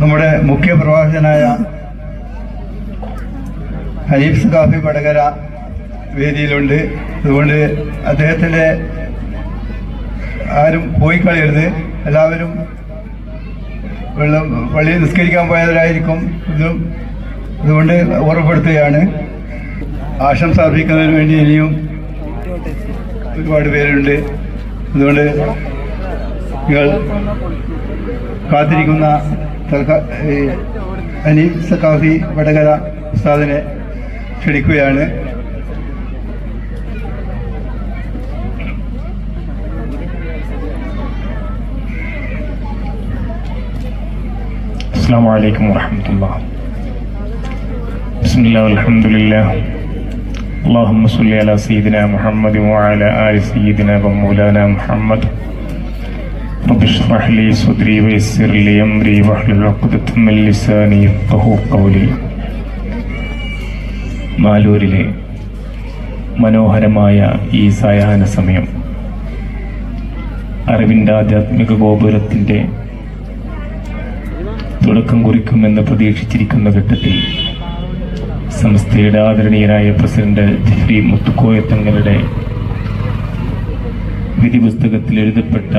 നമ്മുടെ മുഖ്യ പ്രഭാഷകനായ ഹരീഫ് കാഫി വടകര വേദിയിലുണ്ട്. അതുകൊണ്ട് അദ്ദേഹത്തിന്റെ ആരും പോയി കളയരുത്. എല്ലാവരും വെള്ളം പള്ളിയിൽ നിസ്കരിക്കാൻ പോയവരായിരിക്കും. ഇതും അതുകൊണ്ട് ഓർമ്മപ്പെടുത്തുകയാണ്. ആശംസ അർപ്പിക്കുന്നതിന് വേണ്ടി ഇനിയും ഒരുപാട് പേരുണ്ട്. അതുകൊണ്ട് നിങ്ങൾ കാത്തിരിക്കുന്ന ഈ അനീഫ് സക്കാഫി വടകര ഉസ്താദിനെ ക്ഷണിക്കുകയാണ് السلام عليكم ورحمة الله بسم الله والحمد لله اللهم صل على سيدنا محمد وعلى آل سيدنا ومولانا محمد رب اشرح لي صدري ويسر لي أمري واحلل عقدة من لساني يفقه قولي മാലൂരിലെ മനോഹരമായ ഈ സായാഹ്ന സമയം അറിവിൻ്റെ ആധ്യാത്മിക ഗോപുരത്തിൻ്റെ തുടക്കം കുറിക്കുമെന്ന് പ്രതീക്ഷിച്ചിരിക്കുന്ന ഘട്ടത്തിൽ സംസ്ഥയുടെ ആദരണീയനായ പ്രസിഡന്റ് ജിഫ്രി മുത്തുക്കോയ തങ്ങളുടെ വിധി പുസ്തകത്തിൽ എഴുതപ്പെട്ട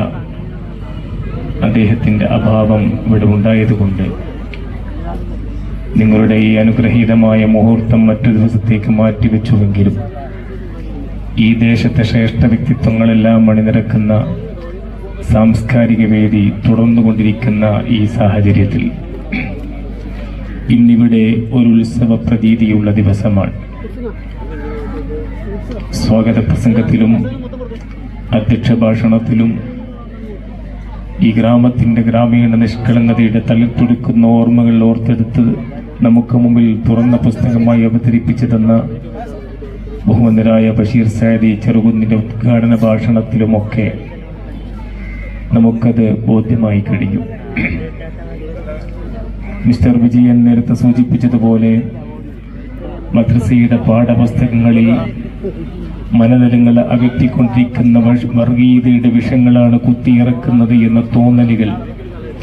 അദ്ദേഹത്തിന്റെ അഭാവം ഇവിടെ ഉണ്ടായതുകൊണ്ട് നിങ്ങളുടെ ഈ അനുഗ്രഹീതമായ മുഹൂർത്തം മറ്റു ദിവസത്തേക്ക് മാറ്റിവെച്ചുവെങ്കിലും ഈ ദേശത്തെ ശ്രേഷ്ഠ വ്യക്തിത്വങ്ങളെല്ലാം അണിനിരക്കുന്ന സാംസ്കാരിക വേദി തുടർന്നുകൊണ്ടിരിക്കുന്ന ഈ സാഹചര്യത്തിൽ ഇന്നിവിടെ ഒരു ഉത്സവ പ്രതീതിയുള്ള ദിവസമാണ്. സ്വാഗത പ്രസംഗത്തിലും അധ്യക്ഷ ഭാഷണത്തിലും ഈ ഗ്രാമത്തിന്റെ ഗ്രാമീണ നിഷ്കളങ്കതയുടെ തള്ളിത്തുടുക്കുന്ന ഓർമ്മകൾ ഓർത്തെടുത്ത് നമുക്ക് മുമ്പിൽ തുറന്ന പുസ്തകമായി അവതരിപ്പിച്ചു തന്ന ബഹുമന്ദരായ ബഷീർ സാദി ചെറുകുന്നിന്റെ ഉദ്ഘാടന ഭാഷണത്തിലുമൊക്കെ നമുക്കത് ബോധ്യമായി കഴിഞ്ഞു. മിസ്റ്റർ വിജയൻ നേരത്തെ സൂചിപ്പിച്ചതുപോലെ മദ്രസയുടെ പാഠപുസ്തകങ്ങളിൽ മനതലങ്ങൾ അകറ്റിക്കൊണ്ടിരിക്കുന്ന വർഗീയതയുടെ വിഷങ്ങളാണ് കുത്തിയിറക്കുന്നത് എന്ന തോന്നലുകൾ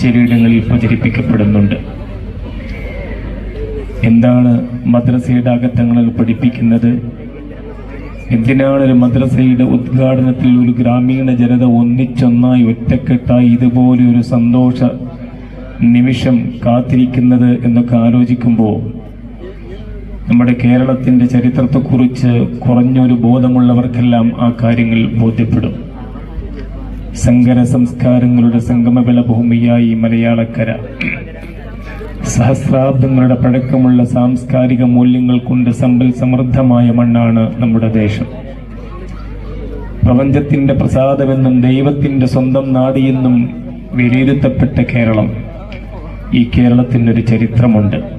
ചിലയിടങ്ങളിൽ പ്രചരിപ്പിക്കപ്പെടുന്നുണ്ട്. എന്താണ് മദ്രസയുടെ അകത്തങ്ങളിൽ പഠിപ്പിക്കുന്നത്? എന്തിനാണ് ഒരു മദ്രസയുടെ ഉദ്ഘാടനത്തിൽ ഒരു ഗ്രാമീണ ജനത ഒന്നിച്ചൊന്നായി ഒറ്റക്കെട്ടായി ഇതുപോലെ ഒരു സന്തോഷ നിമിഷം കാത്തിരിക്കുന്നത് എന്നൊക്കെ ആലോചിക്കുമ്പോൾ നമ്മുടെ കേരളത്തിന്റെ ചരിത്രത്തെക്കുറിച്ച് കുറഞ്ഞൊരു ബോധമുള്ളവർക്കെല്ലാം ആ കാര്യങ്ങൾ ബോധ്യപ്പെടും. സങ്കര സംസ്കാരങ്ങളുടെ സംഗമവിള ഭൂമിയായി മലയാളക്കര. സഹസ്രാബ്ദങ്ങളുടെ പഴക്കമുള്ള സാംസ്കാരിക മൂല്യങ്ങൾ കൊണ്ട് സമ്പൽ സമൃദ്ധമായ മണ്ണാണ് നമ്മുടെ ദേശം. പ്രപഞ്ചത്തിന്റെ പ്രസാദമെന്നും ദൈവത്തിന്റെ സ്വന്തം നാടിയെന്നും വിലയിരുത്തപ്പെട്ട കേരളം. ഈ കേരളത്തിന് ഒരു ചരിത്രമുണ്ട്.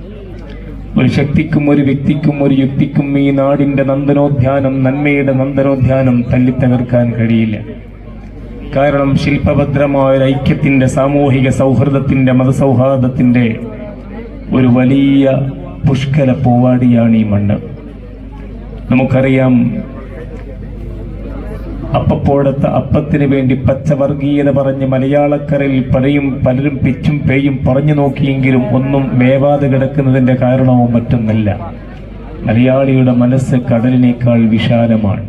ഒരു ശക്തിക്കും ഒരു വ്യക്തിക്കും ഒരു യുക്തിക്കും ഈ നാടിന്റെ നന്ദനോദ്യാനം നന്മയുടെ നന്ദനോദ്യാനം തല്ലിത്തകർക്കാൻ കഴിയില്ല. കാരണം ശില്പഭദ്രമായ ഐക്യത്തിന്റെ സാമൂഹിക സൗഹൃദത്തിന്റെ മതസൗഹാർദ്ദത്തിന്റെ ഒരു വലിയ പുഷ്കല പൂവാടിയാണ് ഈ മണ്ണ്. നമുക്കറിയാം അപ്പപ്പോഴത്തെ അപ്പത്തിന് വേണ്ടി പച്ചവർഗീയത പറഞ്ഞ് മലയാളക്കരയിൽ പലയും പലരും പിച്ചും പേയും പറഞ്ഞു നോക്കിയെങ്കിലും ഒന്നും വേവാതെ കിടക്കുന്നതിന്റെ കാരണവും മറ്റൊന്നല്ല. മലയാളിയുടെ മനസ്സ് കടലിനേക്കാൾ വിശാലമാണ്.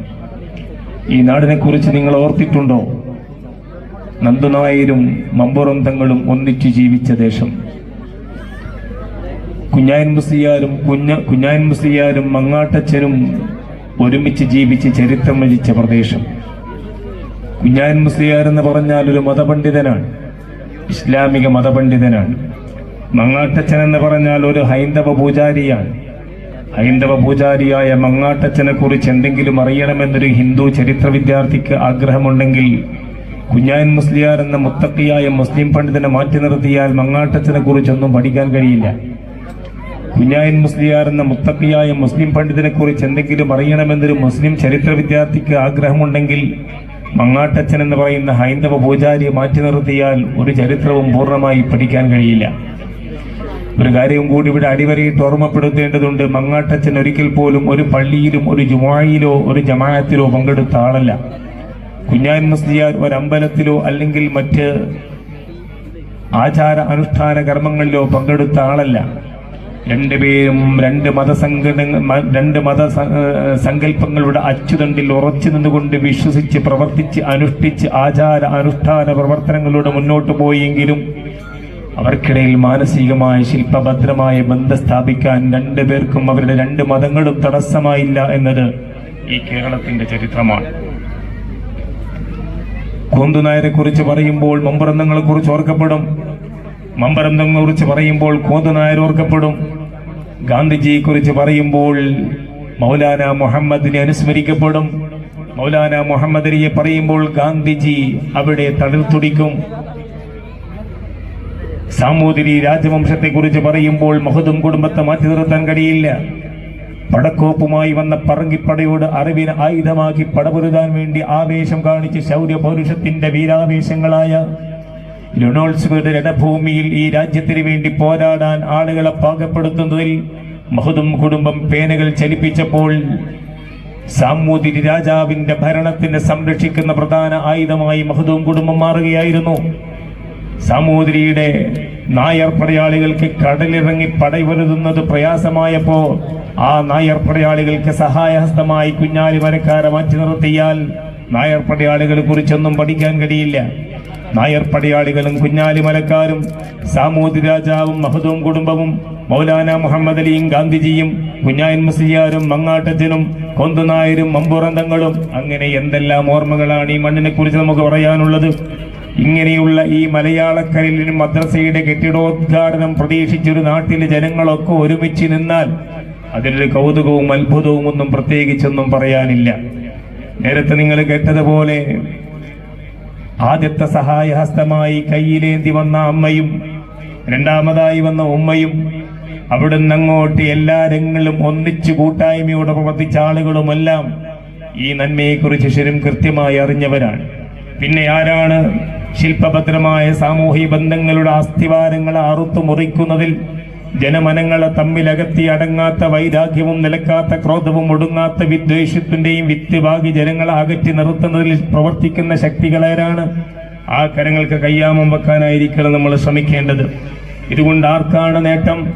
ഈ നാടിനെ കുറിച്ച് നിങ്ങൾ ഓർത്തിട്ടുണ്ടോ? നന്ദുനായരും മമ്പുറം തങ്ങളും ഒന്നിച്ചു ജീവിച്ച ദേശം. കുഞ്ഞായൻ മുസ്ലിയാരും കുഞ്ഞ കുഞ്ഞായൻ മുസ്ലിയാരും മങ്ങാട്ടച്ചനും ഒരുമിച്ച് ജീവിച്ച് ചരിത്രം രചിച്ച പ്രദേശം. കുഞ്ഞായൻ മുസ്ലിയാർ എന്ന് പറഞ്ഞാൽ ഒരു മതപണ്ഡിതനാണ്. ഇസ്ലാമിക മതപണ്ഡിതനാണ്. മങ്ങാട്ടച്ചൻ എന്ന് പറഞ്ഞാൽ ഒരു ഹൈന്ദവ പൂജാരിയാണ്. ഹൈന്ദവ പൂജാരിയായ മങ്ങാട്ടച്ചനെ കുറിച്ച് എന്തെങ്കിലും അറിയണമെന്നൊരു ഹിന്ദു ചരിത്ര വിദ്യാർത്ഥിക്ക് ആഗ്രഹമുണ്ടെങ്കിൽ കുഞ്ഞാൻ മുസ്ലിയാർ എന്ന മുത്തക്കിയായ മുസ്ലിം പണ്ഡിതനെ മാറ്റി നിർത്തിയാൽ മങ്ങാട്ടച്ചനെ കുറിച്ചൊന്നും പഠിക്കാൻ കഴിയില്ല. കുഞ്ഞായൻ മുസ്ലിയാർ എന്ന മുത്തക്കിയായ മുസ്ലിം പണ്ഡിതനെ കുറിച്ച് എന്തെങ്കിലും അറിയണമെന്നൊരു മുസ്ലിം ചരിത്ര വിദ്യാർത്ഥിക്ക് ആഗ്രഹമുണ്ടെങ്കിൽ മങ്ങാട്ടച്ചൻ എന്ന് പറയുന്ന ഹൈന്ദവ പൂജാരിയെ മാറ്റി നിർത്തിയാൽ ഒരു ചരിത്രവും പൂർണമായി പഠിക്കാൻ കഴിയില്ല. ഒരു കാര്യവും കൂടി ഇവിടെ അടിവരയിട്ട് ഓർമ്മപ്പെടുത്തേണ്ടതുണ്ട്. മങ്ങാട്ടച്ചൻ ഒരിക്കൽ പോലും ഒരു പള്ളിയിലും ഒരു ജുമായിലോ ഒരു ജമാഅത്തിലോ പങ്കെടുത്ത ആളല്ല. കുഞ്ഞാൻ മുസ്ലിയാർ ഒരമ്പലത്തിലോ അല്ലെങ്കിൽ മറ്റ് ആചാര അനുഷ്ഠാന കർമ്മങ്ങളിലോ പങ്കെടുത്ത ആളല്ല. രണ്ടുപേരും രണ്ട് മതസംഘടന രണ്ട് മത സങ്കല്പങ്ങളുടെ അച്ചുതണ്ടിൽ ഉറച്ചു നിന്നുകൊണ്ട് വിശ്വസിച്ച് പ്രവർത്തിച്ച് അനുഷ്ഠിച്ച് ആചാര അനുഷ്ഠാന പ്രവർത്തനങ്ങളിലൂടെ മുന്നോട്ട് പോയെങ്കിലും അവർക്കിടയിൽ മാനസികമായ ശില്പഭദ്രമായ ബന്ധം സ്ഥാപിക്കാൻ രണ്ടുപേർക്കും അവരുടെ രണ്ട് മതങ്ങളും തടസ്സമായില്ല എന്നത് ഈ കേരളത്തിന്റെ ചരിത്രമാണ്. കൂന്തുനായരെ കുറിച്ച് പറയുമ്പോൾ മമ്പുറന്നങ്ങളെ കുറിച്ച് ഓർക്കപ്പെടും. മമ്പറന്തങ്ങളെ കുറിച്ച് പറയുമ്പോൾ കോതനായർ ഓർക്കപ്പെടും. ഗാന്ധിജിയെ കുറിച്ച് പറയുമ്പോൾ മൗലാന മുഹമ്മദിനെ അനുസ്മരിക്കപ്പെടും. മൗലാന മുഹമ്മദിനെ പറയുമ്പോൾ ഗാന്ധിജി അവിടെ തളിർത്തുടിക്കും സാമൂതിരി രാജവംശത്തെ കുറിച്ച് പറയുമ്പോൾ മഹുദും കുടുംബത്തെ മാറ്റി നിർത്താൻ കഴിയില്ല. പടക്കോപ്പുമായി വന്ന പറങ്കിപ്പടയോട് അറിവിന് ആയുധമാക്കി പടപൊരുതാൻ വേണ്ടി ആവേശം കാണിച്ച് ശൗര്യ പൗരുഷത്തിന്റെ വീരാവേശങ്ങളായ ലുണോത്സവയുടെ രണഭൂമിയിൽ ഈ രാജ്യത്തിന് വേണ്ടി പോരാടാൻ ആളുകളെ പാകപ്പെടുത്തുന്നതിൽ മഹുദും കുടുംബം പേനകൾ ചലിപ്പിച്ചപ്പോൾ സാമൂതിരി രാജാവിന്റെ ഭരണത്തിനെ സംരക്ഷിക്കുന്ന പ്രധാന ആയുധമായി മഹുദും കുടുംബം മാറുകയായിരുന്നു. സാമൂതിരിയുടെ നായർ പടയാളികൾക്ക് കടലിറങ്ങി പടയുരുതുന്നത് പ്രയാസമായപ്പോ ആ നായർ പടയാളികൾക്ക് സഹായഹസ്തമായി കുഞ്ഞാലി മരക്കാരെ മാറ്റി നിർത്തിയാൽ നായർ പടയാളികളെ കുറിച്ചൊന്നും പഠിക്കാൻ കഴിയില്ല. നായർ പടയാളികളും കുഞ്ഞാലി മലക്കാരും സാമൂതി രാജാവും മഹദൂം കുടുംബവും മൗലാന മുഹമ്മദ് അലിയും ഗാന്ധിജിയും കുഞ്ഞായൻ മുസ്ലിയാരും മങ്ങാട്ടച്ചനും കൊന്തുനായരും മമ്പുറന്തങ്ങളും അങ്ങനെ എന്തെല്ലാം ഓർമ്മകളാണ് ഈ മണ്ണിനെ കുറിച്ച് നമുക്ക് പറയാനുള്ളത്? ഇങ്ങനെയുള്ള ഈ മലയാളക്കരലിനും മദ്രസയുടെ കെട്ടിടോദ്ഘാടനം പ്രതീക്ഷിച്ചൊരു നാട്ടിലെ ജനങ്ങളൊക്കെ ഒരുമിച്ച് നിന്നാൽ അതിലൊരു കൗതുകവും അത്ഭുതവും ഒന്നും പ്രത്യേകിച്ചൊന്നും പറയാനില്ല. നേരത്തെ നിങ്ങൾ കേട്ടതുപോലെ ആദ്യത്തെ സഹായഹസ്തമായി കയ്യിലേന്തി വന്ന അമ്മയും രണ്ടാമതായി വന്ന ഉമ്മയും അവിടുന്ന് അങ്ങോട്ട് എല്ലാ രംഗങ്ങളും ഒന്നിച്ചു കൂട്ടായ്മയോടെ പ്രവർത്തിച്ച ആളുകളുമെല്ലാം ഈ നന്മയെക്കുറിച്ച് ശരും കൃത്യമായി അറിഞ്ഞവരാണ്. പിന്നെ ആരാണ് ശില്പഭദ്രമായ സാമൂഹിക ബന്ധങ്ങളുടെ അസ്ഥിവാരങ്ങളെ അറുത്തു മുറിക്കുന്നതിൽ ജനമനങ്ങളെ തമ്മിലകത്തി അടങ്ങാത്ത വൈരാഗ്യവും നിലക്കാത്ത ക്രോധവും ഒടുങ്ങാത്ത വിദ്വേഷത്തിന്റെയും വിത്തുവാകി ജനങ്ങളെ അകറ്റി നിർത്തുന്നതിൽ പ്രവർത്തിക്കുന്ന ശക്തികളാരാണ് ആ കരങ്ങൾക്ക് കയ്യാമം വെക്കാനായിരിക്കണം നമ്മൾ ശ്രമിക്കേണ്ടത്. ഇതുകൊണ്ട് ആർക്കാണ് നേട്ടം?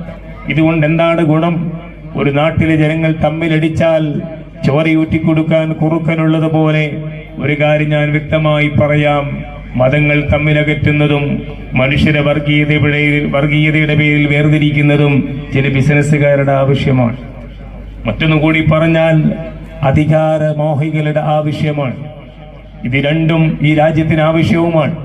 ഇതുകൊണ്ട് എന്താണ് ഗുണം? ഒരു നാട്ടിലെ ജനങ്ങൾ തമ്മിലടിച്ചാൽ ചോരയൂറ്റിക്കൊടുക്കാൻ കുറുക്കനുള്ളതുപോലെ ഒരു കാര്യം ഞാൻ വ്യക്തമായി പറയാം. മതങ്ങൾ തമ്മിലകറ്റുന്നതും മനുഷ്യരെ വർഗീയത വർഗീയതയുടെ പേരിൽ വേർതിരിക്കുന്നതും ചില ബിസിനസ്സുകാരുടെ ആവശ്യമാണ്. മറ്റൊന്നു കൂടി പറഞ്ഞാൽ അധികാര മോഹികളുടെ ആവശ്യമാണ്. ഇത് രണ്ടും ഈ രാജ്യത്തിന് ആവശ്യവുമാണ്.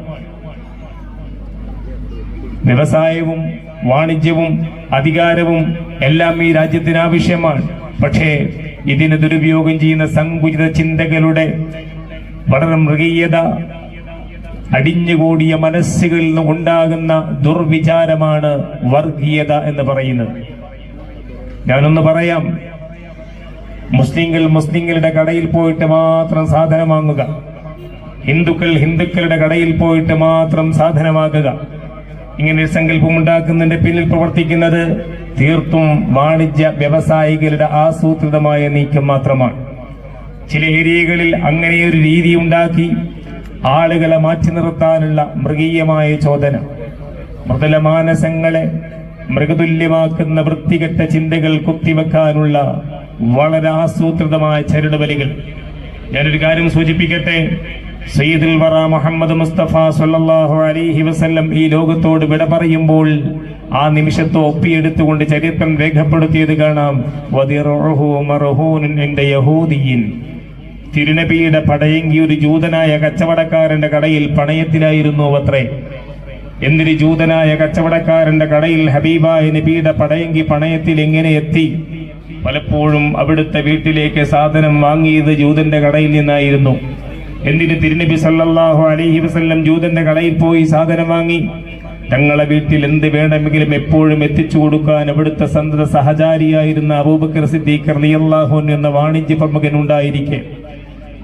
വ്യവസായവും വാണിജ്യവും അധികാരവും എല്ലാം ഈ രാജ്യത്തിന് ആവശ്യമാണ്. പക്ഷേ ഇതിന് ദുരുപയോഗം ചെയ്യുന്ന സങ്കുചിത ചിന്തകളുടെ വളരെ മൃഗീയത അടിഞ്ഞുകൂടിയ മനസ്സുകളിൽ നിന്നും ഉണ്ടാകുന്ന ദുർവിചാരമാണ് വർഗീയത എന്ന് പറയുന്നത്. ഞാനൊന്ന് പറയാം. മുസ്ലിങ്ങൾ മുസ്ലിങ്ങളുടെ കടയിൽ പോയിട്ട് മാത്രം സാധനം വാങ്ങുക. ഹിന്ദുക്കൾ ഹിന്ദുക്കളുടെ കടയിൽ പോയിട്ട് മാത്രം സാധനമാക്കുക ഇങ്ങനെ ഒരു സങ്കല്പം ഉണ്ടാക്കുന്നതിന്റെ പിന്നിൽ പ്രവർത്തിക്കുന്നത് തീർത്തും വാണിജ്യ വ്യവസായികളുടെ ആസൂത്രിതമായ നീക്കം മാത്രമാണ്. ചില ഏരിയകളിൽ ഒരു രീതി ഉണ്ടാക്കി ആളുകളെ മാറ്റി നിർത്താനുള്ള മൃഗീയമായ ചോദന. മൃദുലമാനസങ്ങളെ മൃഗതുല്യമാക്കുന്ന വൃത്തികെട്ട ചിന്തകൾ കുത്തിവെക്കാനുള്ള വളരെ ആസൂത്രിതമായ ചരടുവലികൾ. ഞാനൊരു കാര്യം സൂചിപ്പിക്കട്ടെ? സയ്യിദുൽ വറ മുഹമ്മദ് മുസ്തഫ സല്ലല്ലാഹു അലൈഹി വസല്ലം ഈ ലോകത്തോട് വിട പറയുമ്പോൾ ആ നിമിഷത്തെ ഒപ്പിയെടുത്തുകൊണ്ട് ചരിത്രം രേഖപ്പെടുത്തിയത് കാണാം. വദിറുഹു തിരുനബിയുടെ പടയെങ്കി ഒരു ജൂതനായ കച്ചവടക്കാരന്റെ കടയിൽ പണയത്തിലായിരുന്നു അത്രേ എന്തിന് ജൂതനായ കച്ചവടക്കാരന്റെ കടയിൽ ഹബീബായ നബിയുടെ പടയെങ്കി പണയത്തിൽ എങ്ങനെ എത്തി? പലപ്പോഴും അവിടുത്തെ വീട്ടിലേക്ക് സാധനം വാങ്ങിയത് ജൂതന്റെ കടയിൽ നിന്നായിരുന്നു. എന്തിന് തിരുനബി സല്ലാഹു അലഹി വസ്ല്ലം ജൂതന്റെ കടയിൽ പോയി സാധനം വാങ്ങി. തങ്ങളെ വീട്ടിൽ എന്ത് വേണമെങ്കിലും എപ്പോഴും എത്തിച്ചു കൊടുക്കാൻ അവിടുത്തെ സന്തത സഹചാരിയായിരുന്ന അബൂബക്കർ സിദ്ദീഖ് റളിയല്ലാഹു എന്ന വാണിജ്യ പ്രമുഖൻ ഉണ്ടായിരിക്കെ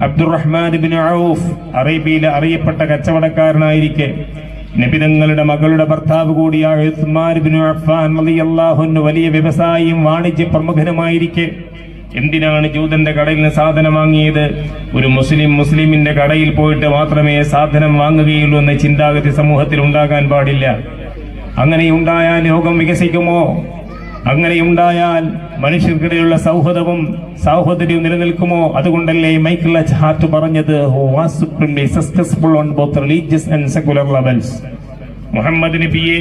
അബ്ദുറഹ്മാൻ ബിൻ ഔഫ് അറേബ്യയിലെ അറിയപ്പെട്ട കച്ചവടക്കാരനായിരിക്കെ. നബിതങ്ങളുടെ മകളുടെ ഭർത്താവ് കൂടിയായ ഉസ്മാൻ ബിൻ അഫ്ഫാൻ റളിയല്ലാഹു അൻഹു വലിയ വ്യവസായിയും വാണിജ്യ പ്രമുഖനുമായിരിക്കെ. എന്തിനാണ് ജൂതന്റെ കടയിൽ നിന്ന് സാധനം വാങ്ങിയത്? ഒരു മുസ്ലിം മുസ്ലിമിന്റെ കടയിൽ പോയിട്ട് മാത്രമേ സാധനം വാങ്ങുകയുള്ളൂ എന്ന ചിന്താഗതി സമൂഹത്തിൽ ഉണ്ടാകാൻ പാടില്ല. അങ്ങനെയുണ്ടായാൽ ലോകം വികസിക്കുമോ? അങ്ങനെയുണ്ടായാൽ മനുഷ്യർക്കിടയിലുള്ള സൗഹൃദവും സാഹോദര്യവും നിലനിൽക്കുമോ? അതുകൊണ്ടല്ലേ മൈക്കിൾ എച്ച് ഹാർട്ട് പറഞ്ഞത് successful on both religious and levels. Muhammad നബിയെ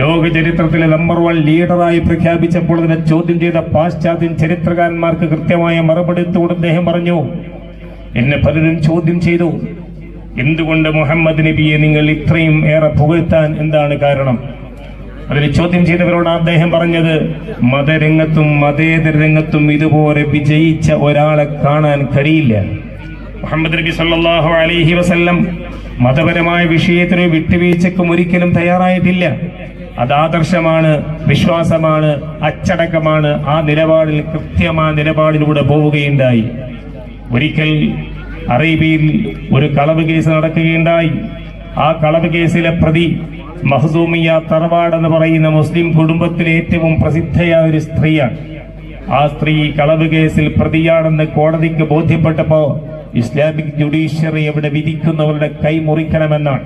ലോക ചരിത്രത്തിലെ നമ്പർ വൺ ലീഡറായി പ്രഖ്യാപിച്ചപ്പോൾ അതിനെ ചോദ്യം ചെയ്ത പാശ്ചാത്യ ചരിത്രകാരന്മാർക്ക് കൃത്യമായ മറുപടി എത്തുകൊണ്ട് അദ്ദേഹം പറഞ്ഞു എന്നെ പലരും ചോദ്യം ചെയ്തു എന്തുകൊണ്ട് മുഹമ്മദ് നബിയെ നിങ്ങൾ ഇത്രയും ഏറെ പുകഴ്ത്താൻ എന്താണ് കാരണം? അതിന് ചോദ്യം ചെയ്തവരോട് അദ്ദേഹം പറഞ്ഞത് മതരംഗത്തും മതേതര രംഗത്തും ഇതുപോലെ വിജയിച്ച ഒരാളെ കാണാൻ കഴിയില്ല. മുഹമ്മദ് നബി സല്ലാഹു അലൈഹി വസല്ലം മതപരമായ വിഷയത്തിന് വിട്ടുവീഴ്ചക്കും ഒരിക്കലും തയ്യാറായിട്ടില്ല. അത് ആദർശമാണ് വിശ്വാസമാണ് അച്ചടക്കമാണ്. ആ നിലപാടിൽ കൃത്യമായ നിലപാടിലൂടെ പോവുകയുണ്ടായി. ഒരിക്കൽ അറേബ്യയിൽ ഒരു കളവ് കേസ് നടക്കുകയുണ്ടായി. ആ കളവ് കേസിലെ പ്രതി മഹസൂമിയ തറവാട് എന്ന് പറയുന്ന മുസ്ലിം കുടുംബത്തിലെ ഏറ്റവും പ്രസിദ്ധയായ ഒരു സ്ത്രീയാണ്. ആ സ്ത്രീ കളവ് കേസിൽ പ്രതിയാണെന്ന് കോടതിക്ക് ബോധ്യപ്പെട്ടപ്പോൾ ഇസ്ലാമിക് ജുഡീഷ്യറി അവിടെ വിധിക്കുന്നവരുടെ കൈ മുറിക്കണമെന്നാണ്.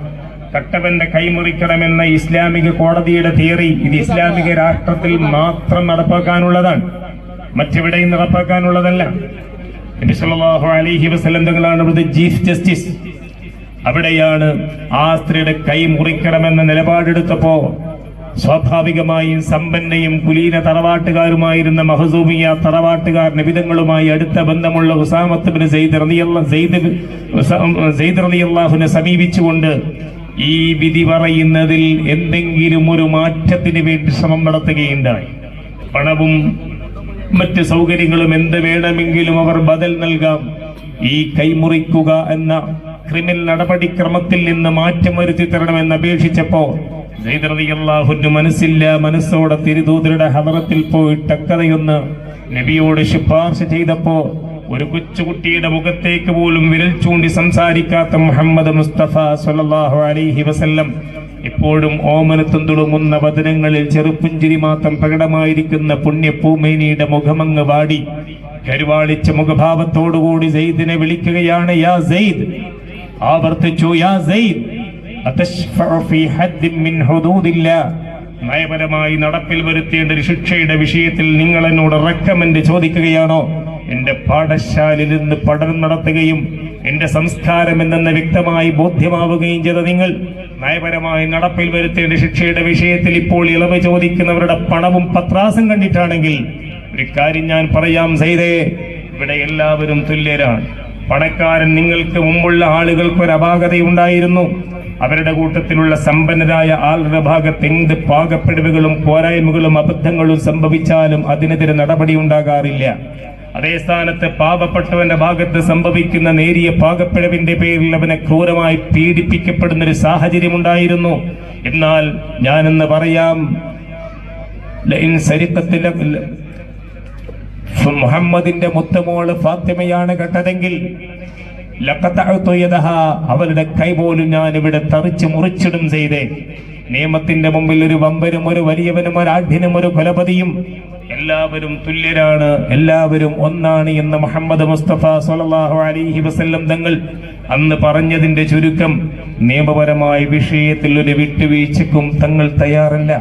കട്ടവന്റെ കൈ മുറിക്കണമെന്ന ഇസ്ലാമിക കോടതിയുടെ തിയറി ഇത് ഇസ്ലാമിക രാഷ്ട്രത്തിൽ മാത്രം നടപ്പാക്കാനുള്ളതാണ്. മറ്റെവിടെയും നടപ്പാക്കാനുള്ളതല്ല. അലിഹി അലൈഹി വസല്ലം തങ്ങളാണ് ഇവിടുത്തെ ചീഫ് ജസ്റ്റിസ്. അവിടെയാണ് ആ സ്ത്രീയുടെ കൈ മുറിക്കണമെന്ന നിലപാടെടുത്തപ്പോ സ്വാഭാവികമായും സമ്പന്നയും കുലീന തറവാട്ടുകാരുമായിരുന്ന മഹസൂമിയ തറവാട്ടുകാർ നിബിതങ്ങളുമായി അടുത്ത ബന്ധമുള്ള ഉസാമത്ത് ബിൻ സെയ്ദ് സമീപിച്ചുകൊണ്ട് ഈ വിധി പറയുന്നതിൽ എന്തെങ്കിലും ഒരു മാറ്റത്തിന് വേണ്ടി ശ്രമം നടത്തുകയുണ്ടായി. പണവും മറ്റ് സൗകര്യങ്ങളും എന്ത് വേണമെങ്കിലും അവർ ബദൽ നൽകാം. ഈ കൈമുറിക്കുക എന്ന ക്രിമിനൽ നടപടിക്രമത്തിൽ നിന്ന് മാറ്റം വരുത്തി തരണമെന്ന് അപേക്ഷിച്ചപ്പോ മനസ്സില്ല മനസ്സോടെ തിരുദൂതരുടെ ഹദറത്തിൽ പോയിട്ട് അക്കഥയൊന്ന് നബിയോട് ശുപാർശ ചെയ്തപ്പോ ഒരു കൊച്ചുകുട്ടിയുടെ മുഖത്തേക്ക് പോലും വിരൽ ചൂണ്ടി സംസാരിക്കാത്ത മുഹമ്മദ് മുസ്തഫ സല്ലല്ലാഹു അലൈഹി വസല്ലം ഇപ്പോഴും ഓമനത്തും തുളുമുന്ന വചനങ്ങളിൽ ചെറുപ്പുഞ്ചിരി മാത്രം പ്രകടമായിരിക്കുന്ന പുണ്യപ്പൂമേനിയുടെ മുഖമങ്ങ് വാടി കരുവാളിച്ച മുഖഭാവത്തോടുകൂടി സെയ്ദിനെ വിളിക്കുകയാണ് യാ സെയ്ദ് ആവർത്തിച്ചു നയപരമായി നടപ്പിൽ വരുത്തേണ്ട ഒരു ശിക്ഷയുടെ വിഷയത്തിൽ നിങ്ങൾ എന്നോട് റെക്കമെന്റ് ചോദിക്കുകയാണോ? എന്റെ പാഠശാലയിൽ നിന്ന് പഠനം നടത്തുകയും എന്റെ സംസ്കാരം എന്തെന്ന് വ്യക്തമായി ബോധ്യമാവുകയും ചെയ്ത നിങ്ങൾ നയപരമായി നടപ്പിൽ വരുത്തേണ്ട ശിക്ഷയുടെ വിഷയത്തിൽ ഇപ്പോൾ ഇളവ് ചോദിക്കുന്നവരുടെ പണവും പത്രാസും കണ്ടിട്ടാണെങ്കിൽ ഒരു കാര്യം ഞാൻ പറയാം സൈതേ ഇവിടെ എല്ലാവരും തുല്യരാണ്. പണക്കാരൻ നിങ്ങൾക്ക് മുമ്പുള്ള ആളുകൾക്ക് ഒരു അപാകതയുണ്ടായിരുന്നു അവരുടെ കൂട്ടത്തിലുള്ള സമ്പന്നരായ ആളുടെ ഭാഗത്ത് എന്ത് പാകപ്പെടുവുകളും പോരായ്മകളും അബദ്ധങ്ങളും സംഭവിച്ചാലും അതിനെതിരെ നടപടി ഉണ്ടാകാറില്ല. അതേ സ്ഥാനത്ത് പാപപ്പെട്ടവന്റെ ഭാഗത്ത് സംഭവിക്കുന്ന നേരിയ പാകപ്പിഴവിന്റെ പേരിൽ അവനെ ക്രൂരമായി പീഡിപ്പിക്കപ്പെടുന്ന ഒരു സാഹചര്യം ഉണ്ടായിരുന്നു. എന്നാൽ ഞാനെന്ന് പറയാം മുഹമ്മദിന്റെ മുത്തമോൾ ഫാത്തിമയാണ് കേട്ടതെങ്കിൽ അവളുടെ കൈ പോലും ഞാൻ ഇവിടെ തറിച്ച് മുറിച്ചിടും ചെയ്തേ. നിയമത്തിന്റെ മുമ്പിൽ ഒരു വമ്പനും ഒരു വലിയവനും ഒരു ആഢ്യനും ഒരു കൊലപതിയും എല്ലാവരും തുല്യരാണ് എല്ലാവരും ഒന്നാണ് എന്ന് മുഹമ്മദ് മുസ്തഫ സല്ലല്ലാഹു അലിഹി വസ്ല്ലം തങ്ങൾ അന്ന് പറഞ്ഞതിന്റെ ചുരുക്കം നിയമപരമായ വിഷയത്തിൽ ഒരു വിട്ടുവീഴ്ചക്കും തങ്ങൾ തയ്യാറല്ല.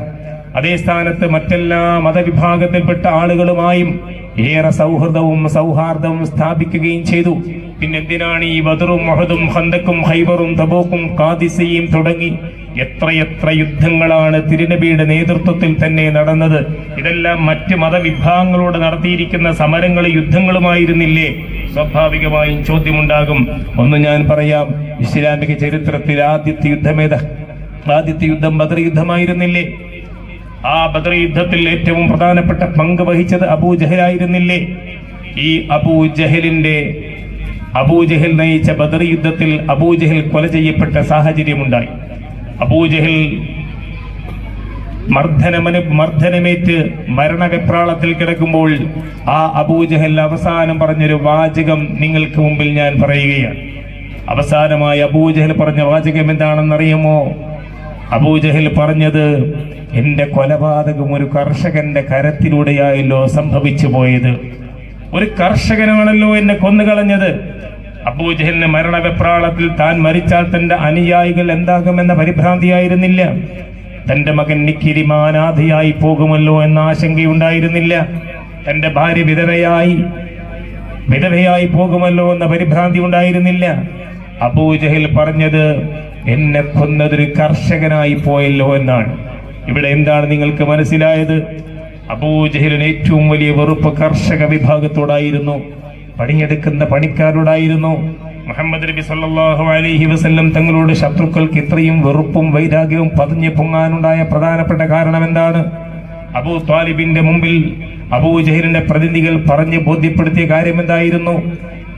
അതേ സ്ഥാനത്ത് മറ്റെല്ലാ മതവിഭാഗത്തിൽപ്പെട്ട ആളുകളുമായും ഏറെ സൗഹൃദവും സൗഹാർദ്ദവും സ്ഥാപിക്കുകയും ചെയ്തു. പിന്നെന്തിനാണ് ഈ ബദറും മഹദും ഹന്തക്കും ഹൈബറും തബോക്കും കാദിസയും തുടങ്ങി? എത്രയെത്ര യുദ്ധങ്ങളാണ് തിരുനബിയുടെ നേതൃത്വത്തിൽ തന്നെ നടന്നത്? ഇതെല്ലാം മറ്റ് മതവിഭാഗങ്ങളോട് നടത്തിയിരിക്കുന്ന സമരങ്ങളും യുദ്ധങ്ങളുമായിരുന്നില്ലേ? സ്വാഭാവികമായും ചോദ്യമുണ്ടാകും. ഒന്ന് ഞാൻ പറയാം ഇസ്ലാമിക ചരിത്രത്തിൽ ആദ്യത്തെ യുദ്ധമേത ആദ്യത്തെ യുദ്ധം ബദർ യുദ്ധമായിരുന്നില്ലേ? ആ ബദർ യുദ്ധത്തിൽ ഏറ്റവും പ്രധാനപ്പെട്ട പങ്ക് വഹിച്ചത് അബൂജഹലായിരുന്നില്ലേ ഈ അബൂജഹലിന്റെ അബൂജഹൽ നയിച്ച ബദർ യുദ്ധത്തിൽ അബൂജഹൽ കൊല ചെയ്യപ്പെട്ട സാഹചര്യമുണ്ടായി. അബൂജഹൽ മർദ്ദനമന് മർദ്ദനമേറ്റ് മരണവെപ്രാളത്തിൽ കിടക്കുമ്പോൾ ആ അബൂജഹൽ അവസാനം പറഞ്ഞൊരു വാചകം നിങ്ങൾക്ക് മുമ്പിൽ ഞാൻ പറയുകയാണ്. അവസാനമായി അബൂജഹൽ പറഞ്ഞ വാചകം എന്താണെന്നറിയുമോ? അബൂജഹൽ പറഞ്ഞത് എന്റെ കൊലപാതകം ഒരു കർഷകന്റെ കരത്തിലൂടെയായല്ലോ സംഭവിച്ചു പോയത്. ഒരു കർഷകനാണല്ലോ എന്നെ കൊന്നുകളഞ്ഞത്. അബൂജഹലിന് മരണവെപ്രാളത്തിൽ താൻ മരിച്ചാൽ തന്റെ അനുയായികൾ എന്താകുമെന്ന പരിഭ്രാന്തിയായിരുന്നില്ല. തന്റെ മകൻ നിക്കിരിമാനാഥയായി പോകുമല്ലോ എന്ന ആശങ്കയുണ്ടായിരുന്നില്ല. തന്റെ ഭാര്യ വിധവയായി വിധവയായി പോകുമല്ലോ എന്ന പരിഭ്രാന്തി ഉണ്ടായിരുന്നില്ല അബൂജഹൽ പറഞ്ഞത് എന്നെ കൊന്നതൊരു കർഷകനായി പോയല്ലോ എന്നാണ്. ഇവിടെ എന്താണ് നിങ്ങൾക്ക് മനസ്സിലായത്? അബൂജഹലിന് ഏറ്റവും വലിയ വെറുപ്പ് കർഷക വിഭാഗത്തോടായിരുന്നു. പണിയെടുക്കുന്ന പണിക്കാരോടായിരുന്നു. മുഹമ്മദ് നബി സല്ലല്ലാഹു അലൈഹി വസല്ലം തങ്ങളോട് ശത്രുക്കൾക്ക് ഇത്രയും വെറുപ്പും വൈരാഗ്യവും പതിഞ്ഞു പൊങ്ങാനുണ്ടായ പ്രധാനപ്പെട്ട കാരണം എന്താണ്? അബൂ താലിബിന്റെ മുമ്പിൽ അബൂജഹലിന്റെ പ്രതിനിധികൾ പറഞ്ഞ് ബോധ്യപ്പെടുത്തിയ കാര്യം എന്തായിരുന്നു?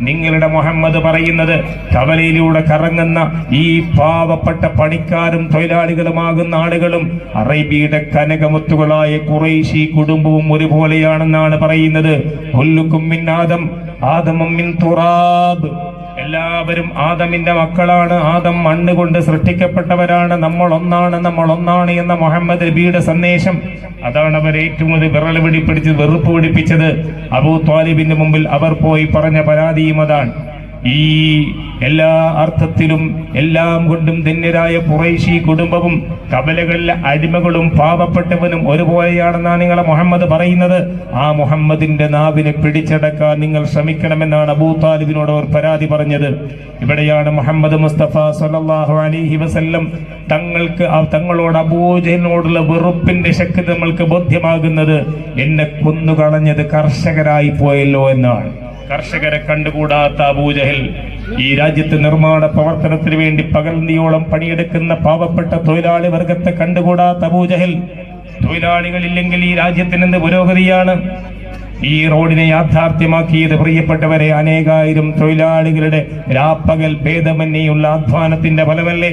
നിങ്ങളുടെ മുഹമ്മദ് പറയുന്നത് കവലയിലൂടെ കറങ്ങുന്ന ഈ പാവപ്പെട്ട പണിക്കാരും തൊഴിലാളികളുമാകുന്ന ആളുകളും അറേബ്യയുടെ കനകമുത്തുകളായ കുറേശി കുടുംബവും ഒരുപോലെയാണെന്നാണ് പറയുന്നത്. കൊല്ലുക്കും മിന്നാദം ആദമം മിൻ തുറാബ്. എല്ലാവരും ആദമിന്റെ മക്കളാണ്. ആദം മണ്ണ് കൊണ്ട് സൃഷ്ടിക്കപ്പെട്ടവരാണ്. നമ്മൾ ഒന്നാണ് നമ്മൾ ഒന്നാണ് എന്ന മുഹമ്മദ് നബിയുടെ സന്ദേശം. അതാണ് അവർ ഏറ്റവും അത് വിറൽ പിടിപ്പിടിച്ച് വെറുപ്പ് പിടിപ്പിച്ചത്. അബൂ ത്വാലിബിന്റെ മുമ്പിൽ അവർ പോയി പറഞ്ഞ പരാതിയും അതാണ്. ഈ എല്ലാ അർത്ഥത്തിലും എല്ലാം കൊണ്ടും ധന്യരായ കുറേശി കുടുംബവും കബലകളിലെ അടിമകളും പാവപ്പെട്ടവനും ഒരുപോലെയാണെന്നാണ് നിങ്ങളെ മുഹമ്മദ് പറയുന്നത്. ആ മുഹമ്മദിന്റെ നാവിനെ പിടിച്ചടക്കാൻ നിങ്ങൾ ശ്രമിക്കണമെന്നാണ് അബൂ താലിബിനോട് അവർ പരാതി പറഞ്ഞത്. ഇവിടെയാണ് മുഹമ്മദ് മുസ്തഫ സല്ലല്ലാഹു അലൈഹി വസല്ലം തങ്ങൾക്ക് തങ്ങളോട് അബൂജനോടുള്ള വെറുപ്പിന്റെ ശക്തി നമ്മൾക്ക് ബോധ്യമാകുന്നത്. എന്നെ കൊന്നുകളഞ്ഞത് കർഷകരായി പോയല്ലോ എന്നാണ്. കർഷകരെ കണ്ടുകൂടാത്ത അബൂജഹൽ ഈ രാജ്യത്ത് നിർമ്മാണ പ്രവർത്തനത്തിന് വേണ്ടി പകൽനിയോളം പണിയെടുക്കുന്ന പാവപ്പെട്ട തൊഴിലാളി വർഗത്തെ കണ്ടുകൂടാത്ത അബൂജഹൽ തൊഴിലാളികളില്ലെങ്കിൽ ഈ രാജ്യത്തിന് എന്ത് പുരോഗതിയാണ്? ഈ റോഡിനെ യാഥാർത്ഥ്യമാക്കിയത് പ്രിയപ്പെട്ടവരെ അനേകായിരം തൊഴിലാളികളുടെ രാപ്പകൽ ഭേദമന്യുള്ള അധ്വാനത്തിന്റെ ഫലമല്ലേ?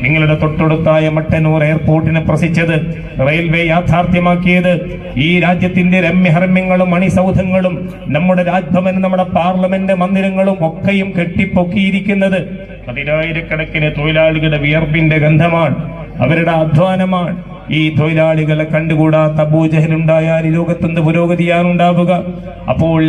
നിങ്ങളുടെ തൊട്ടടുത്തായ മട്ടന്നൂർ എയർപോർട്ടിനെ പ്രസിച്ചത് റെയിൽവേ യാഥാർത്ഥ്യമാക്കിയത് ഈ രാജ്യത്തിന്റെ രമ്യഹർമ്യങ്ങളും മണിസൗധങ്ങളും നമ്മുടെ രാജ്ഭവൻ നമ്മുടെ പാർലമെന്റ് മന്ദിരങ്ങളും ഒക്കെയും കെട്ടിപ്പൊക്കിയിരിക്കുന്നത്. പതിനായിരക്കണക്കിന് തൊഴിലാളികളുടെ വിയർപ്പിന്റെ ഗന്ധമാണ് അവരുടെ അധ്വാനമാണ്. ഈ തൊഴിലാളികളെ കണ്ടുകൂടാത്ത അബൂജഹലുണ്ടായാൽ ഈ ലോകത്തിന്റെ പുരോഗതിയാണ് ഉണ്ടാവുക അപ്പോൾ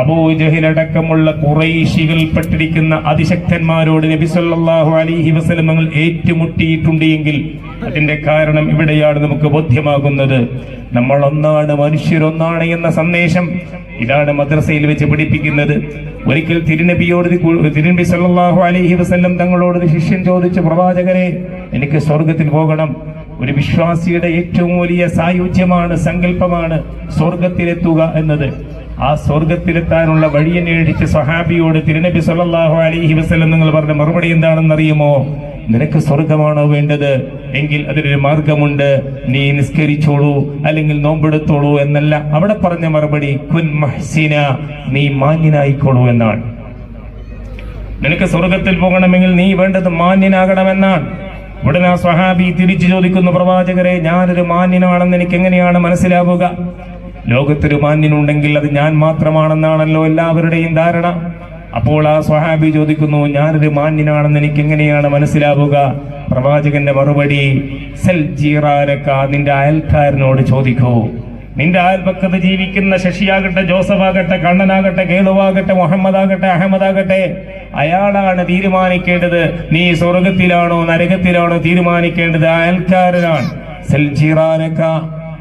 അബൂജഹലടക്കമുള്ള കുറേശികൾ പെട്ടിരിക്കുന്ന അതിശക്തന്മാരോട് നബി സല്ലല്ലാഹു അലൈഹി വസല്ലം തങ്ങൾ ഏറ്റുമുട്ടിയിട്ടുണ്ട് എങ്കിൽ അതിന്റെ കാരണം ഇവിടെയാണ് നമുക്ക് ബോധ്യമാകുന്നത്. നമ്മൾ ഒന്നാണ് മനുഷ്യരൊന്നാണ് എന്ന സന്ദേശം ഇതാണ് മദ്രസയിൽ വെച്ച് പഠിപ്പിക്കുന്നത്. ഒരിക്കൽ തിരുനബിയോട് തിരുനബി സല്ലാഹു അലഹി വസല്ലം തങ്ങളോട് ശിഷ്യൻ ചോദിച്ച പ്രവാചകരെ എനിക്ക് സ്വർഗത്തിൽ പോകണം. ഒരു വിശ്വാസിയുടെ ഏറ്റവും വലിയ സായുജ്യമാണ് സങ്കല്പമാണ് സ്വർഗത്തിലെത്തുക എന്നത്. ആ സ്വർഗത്തിലെത്താനുള്ള വഴിയന്വേഷിച്ച് സഹാബിയോട് തിരുനബി സല്ലല്ലാഹു അലൈഹി വസ്ലം നിങ്ങൾ പറഞ്ഞ മറുപടി എന്താണെന്ന് അറിയുമോ നിനക്ക് സ്വർഗമാണോ വേണ്ടത്? എങ്കിൽ അതിനൊരു മാർഗമുണ്ട്. നീ നിസ്കരിച്ചോളൂ അല്ലെങ്കിൽ നോമ്പെടുത്തോളൂ എന്നല്ല. അവിടെ പറഞ്ഞ മറുപടി കുൻ മഹ്സിന നീ മാന്യനായിക്കോളൂ എന്നാണ്. നിനക്ക് സ്വർഗത്തിൽ പോകണമെങ്കിൽ നീ വേണ്ടത് മാന്യനാകണമെന്നാണ്. ഉടനെ സ്വഹാബി തിരിച്ചു ചോദിക്കുന്നു പ്രവാചകരെ ഞാനൊരു മാന്യനാണെന്ന് എനിക്ക് എങ്ങനെയാണ് മനസ്സിലാവുക? ലോകത്തൊരു മാന്യനുണ്ടെങ്കിൽ അത് ഞാൻ മാത്രമാണെന്നാണല്ലോ എല്ലാവരുടെയും ധാരണ. അപ്പോൾ ആ സ്വഹാബി ചോദിക്കുന്നു ഞാനൊരു മാന്യനാണെന്ന് എനിക്ക് എങ്ങനെയാണ് മനസ്സിലാവുക? പ്രവാചകന്റെ മറുപടി സെൽ ജീറാനക്ക നിന്റെ അയൽക്കാരനോട് ചോദിക്കൂ. നിന്റെ അയൽപക്കത്ത് ജീവിക്കുന്ന ശശിയാകട്ടെ ജോസഫാകട്ടെ കണ്ണനാകട്ടെ കേളുവാകട്ടെ മുഹമ്മദ് ആകട്ടെ അഹമ്മദ് ആകട്ടെ അയാളാണ് തീരുമാനിക്കേണ്ടത്. നീ സ്വർഗത്തിലാണോ നരകത്തിലാണോ തീരുമാനിക്കേണ്ടത്? അയൽക്കാരനാണ്.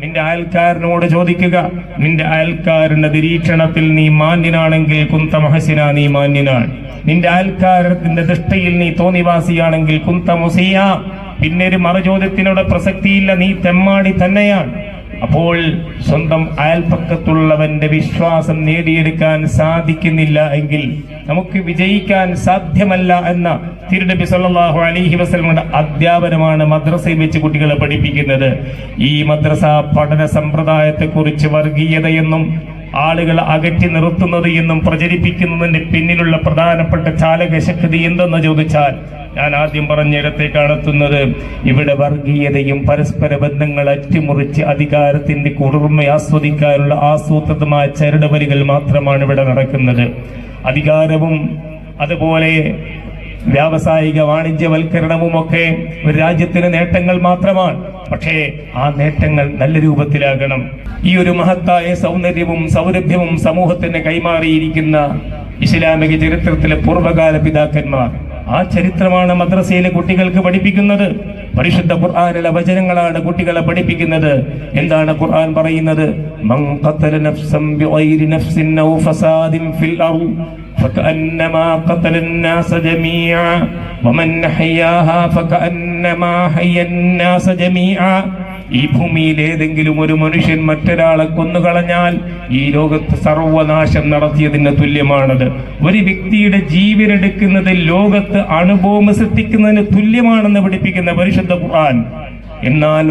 നിന്റെ അയൽക്കാരനോട് ചോദിക്കുക. നിന്റെ അയൽക്കാരന്റെ നിരീക്ഷണത്തിൽ നീ മാന്യനാണെങ്കിൽ കുന്ത മഹസിന നീ മാന്യനാണ്. നിന്റെ അയൽക്കാരത്തിന്റെ ദൃഷ്ടിയിൽ നീ തോന്നിവാസിയാണെങ്കിൽ കുന്ത മുസിയ പിന്നെ ഒരു മറുചോദ്യത്തിനോട് പ്രസക്തിയില്ല നീ തെമ്മാടി തന്നെയാണ്. അപ്പോൾ സ്വന്തം അയൽപ്പക്കത്തുള്ളവന്റെ വിശ്വാസം നേടിയെടുക്കാൻ സാധിക്കുന്നില്ല എങ്കിൽ നമുക്ക് വിജയിക്കാൻ സാധ്യമല്ല എന്ന തിരുനബി സല്ലാഹു അലൈഹി വസല്ലമയുടെ അധ്യാപനമാണ് മദ്രസയിൽ വെച്ച് കുട്ടികളെ പഠിപ്പിക്കുന്നത്. ഈ മദ്രസ പഠന സമ്പ്രദായത്തെക്കുറിച്ച് വർഗീയതയെന്നും ആളുകളെ അകറ്റി നിർത്തുന്നത് എന്നും പ്രചരിപ്പിക്കുന്നതിന്റെ പിന്നിലുള്ള പ്രധാനപ്പെട്ട ചാലകശക്തി എന്തെന്ന് ചോദിച്ചാൽ ഞാൻ ആദ്യം പറഞ്ഞിടത്തേക്കാണ് എത്തുന്നത് ഇവിടെ വർഗീയതയും പരസ്പര ബന്ധങ്ങൾ അറ്റിമുറിച്ച് അധികാരത്തിന്റെ കുളിർമ ആസ്വദിക്കാനുള്ള ആസൂത്രിതമായ ചരടുവലികൾ മാത്രമാണ് ഇവിടെ നടക്കുന്നത്. അധികാരവും അതുപോലെ വ്യാവസായിക വാണിജ്യവൽക്കരണവും ഒക്കെ ഒരു രാജ്യത്തിന് നേട്ടങ്ങൾ മാത്രമാണ്. പക്ഷേ ആ നേട്ടങ്ങൾ നല്ല രൂപത്തിലാകണം. ഈ ഒരു മഹത്തായ സൗന്ദര്യവും സൗരഭ്യവും സമൂഹത്തിന് കൈമാറിയിരിക്കുന്ന ഇസ്ലാമിക ചരിത്രത്തിലെ പൂർവകാല പിതാക്കന്മാർ. ആ ചരിത്രമാണ് മദ്രസയിലെ കുട്ടികൾക്ക് പഠിപ്പിക്കുന്നത്. പരിശുദ്ധ ഖുർആനിലെ വചനങ്ങളാണ് കുട്ടികളെ പഠിപ്പിക്കുന്നത് എന്താണ് ഖുർആൻ പറയുന്നത് മൻ ഖതല നഫ്സൻ ബിഗൈരി നഫ്സിൻ ഔ ഫസാദിൻ ഫിൽ അർദ് فكأنما قتل الناس جميعا ومن أحياها فكأنما حيا الناس جميعا ഈ ഭൂമിയിൽ ഏതെങ്കിലും ഒരു മനുഷ്യൻ മറ്റൊരാളെ കൊന്നുകളഞ്ഞാൽ ഈ ലോകത്ത് സർവനാശം നടത്തിയതിന് തുല്യമാണത്. ഒരു വ്യക്തിയുടെ ജീവനെടുക്കുന്നത് ലോകത്ത് അണുബോംബ് സൃഷ്ടിക്കുന്നതിന് തുല്യമാണെന്ന് പഠിപ്പിക്കുന്ന പരിശുദ്ധ ഖുർആൻ. എന്നാൽ.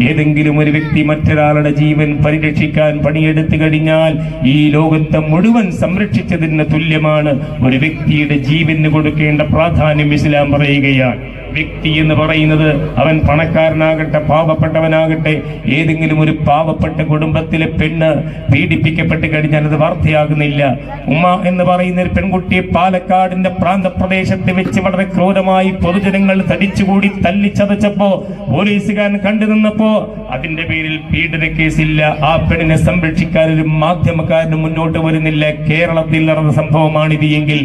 ഏതെങ്കിലും ഒരു വ്യക്തി മറ്റൊരാളുടെ ജീവൻ പരിരക്ഷിക്കാൻ പണിയെടുത്തു കഴിഞ്ഞാൽ ഈ ലോകത്തെ മുഴുവൻ സംരക്ഷിച്ചതിന് തുല്യമാണ് ഒരു വ്യക്തിയുടെ ജീവന് കൊടുക്കേണ്ട പ്രാധാന്യം ഇസ്ലാം പറയുകയാണ് വ്യക്തി എന്ന് പറയുന്നത് അവൻ പണക്കാരനാകട്ടെ പാവപ്പെട്ടവനാകട്ടെ ഏതെങ്കിലും ഒരു പാവപ്പെട്ട കുടുംബത്തിലെ പെണ്ണ് പീഡിപ്പിക്കപ്പെട്ട് കഴിഞ്ഞാൽ അത് വാർത്തയാകുന്നില്ല ഉമ്മ എന്ന് പറയുന്ന ഒരു പെൺകുട്ടിയെ പാലക്കാടിന്റെ പ്രാന്തപ്രദേശത്ത് വെച്ച് വളരെ ക്രൂരമായി പൊതുജനങ്ങൾ തടിച്ചുകൂടി തല്ലിച്ചതച്ചപ്പോ പോലീസുകാരൻ കണ്ടു നിന്നപ്പോ അതിന്റെ പേരിൽ പീഡന കേസില്ല. ആ പെണ്ണിനെ സംരക്ഷിക്കാൻ ഒരു മാധ്യമക്കാരന് മുന്നോട്ട് വരുന്നില്ല. കേരളത്തിൽ നടന്ന സംഭവമാണിത് എങ്കിൽ.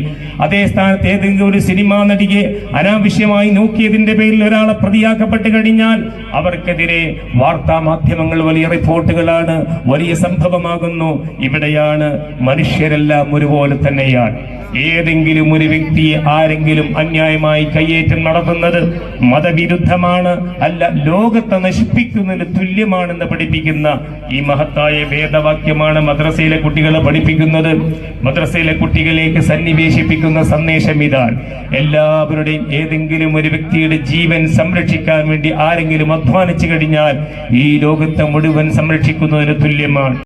അതേ സ്ഥാനത്ത് ഏതെങ്കിലും ഒരു സിനിമാ നടിയെ അനാവശ്യമായി നോക്കിയതിന്റെ പേരിൽ ഒരാളെ പ്രതിയാക്കപ്പെട്ട് കഴിഞ്ഞാൽ അവർക്കെതിരെ വാർത്താ മാധ്യമങ്ങൾ വലിയ റിപ്പോർട്ടുകളാണ് വലിയ സംഭവമാകുന്നു. ഇവിടെയാണ് മനുഷ്യരെല്ലാം ഒരുപോലെ തന്നെയാണ്. ഏതെങ്കിലും ഒരു വ്യക്തിയെ ആരെങ്കിലും അന്യായമായി കയ്യേറ്റം നടത്തുന്നത് മതവിരുദ്ധമാണ് അല്ല ലോകത്തെ നശിപ്പിക്കുന്നതിന് തുല്യമാണെന്ന് പഠിപ്പിക്കുന്ന ഈ മഹത്തായ വേദവാക്യമാണ് മദ്രസയിലെ കുട്ടികളെ പഠിപ്പിക്കുന്നത്. മദ്രസയിലെ കുട്ടികളിലേക്ക് സന്നിവേശിപ്പിക്കുന്ന സന്ദേശം ഇതാണ്. എല്ലാവരുടെയും ഏതെങ്കിലും ഒരു വ്യക്തിയുടെ ജീവൻ സംരക്ഷിക്കാൻ വേണ്ടി ആരെങ്കിലും അധ്വാനിച്ചു കഴിഞ്ഞാൽ ഈ ലോകത്തെ മുഴുവൻ സംരക്ഷിക്കുന്നതിന് തുല്യമാണ്.